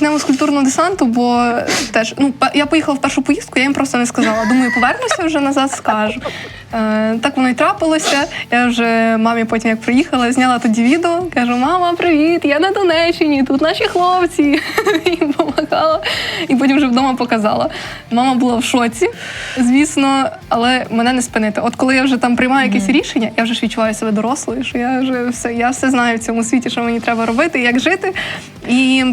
почнемо з культурного десанту, бо теж ну я поїхала в першу поїздку, я їм просто не сказала. Думаю, повернуся вже назад, скажу. Е, так воно й трапилося. Я вже мамі потім, як приїхала, зняла тоді відео. Кажу: мама, привіт! Я на Донеччині, тут наші хлопці. Їм допомагала. І потім вже вдома показала. Мама була в шоці, звісно, але мене не спинити. От коли я вже там приймаю якесь рішення, я вже ж відчуваю себе дорослою, що я вже все, я все знаю в цьому світі, що мені треба робити, як жити. І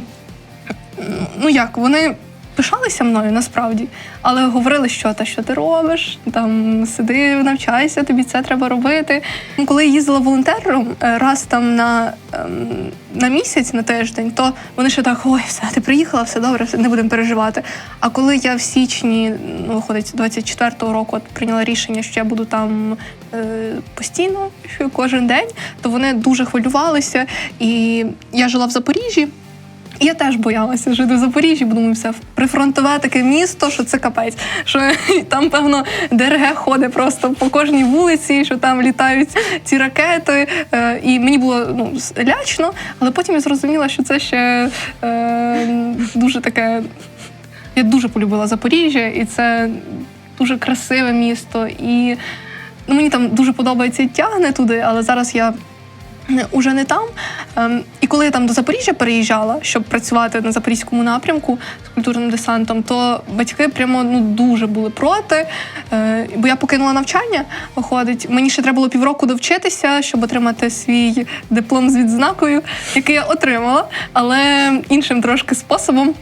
ну як, вони пишалися мною насправді, але говорили, що та що ти робиш, там сиди, навчайся, тобі це треба робити. Ну, Коли я їздила волонтером е, раз там на, ем, на місяць, на тиждень, то вони ще так: ой, все, ти приїхала, все добре, все, не будемо переживати. А коли я в січні, ну, виходить, 24-го року от, прийняла рішення, що я буду там е, постійно, що кожен день, то вони дуже хвилювалися. І я жила в Запоріжжі. Я теж боялася жити в Запоріжжі, бо думаю, все прифронтове таке місто, що це капець. Що там, певно, ДРГ ходить просто по кожній вулиці, що там літають ці ракети. Е, і мені було ну, лячно, але потім я зрозуміла, що це ще е, дуже таке. Я дуже полюбила Запоріжжя, і це дуже красиве місто. І ну, мені там дуже подобається тягне туди, але зараз я уже не там. Ем, і коли я там до Запоріжжя переїжджала, щоб працювати на запорізькому напрямку з культурним десантом, то батьки прямо ну дуже були проти. Е, бо я покинула навчання, виходить. Мені ще треба було півроку довчитися, щоб отримати свій диплом з відзнакою, який я отримала, але іншим трошки способом.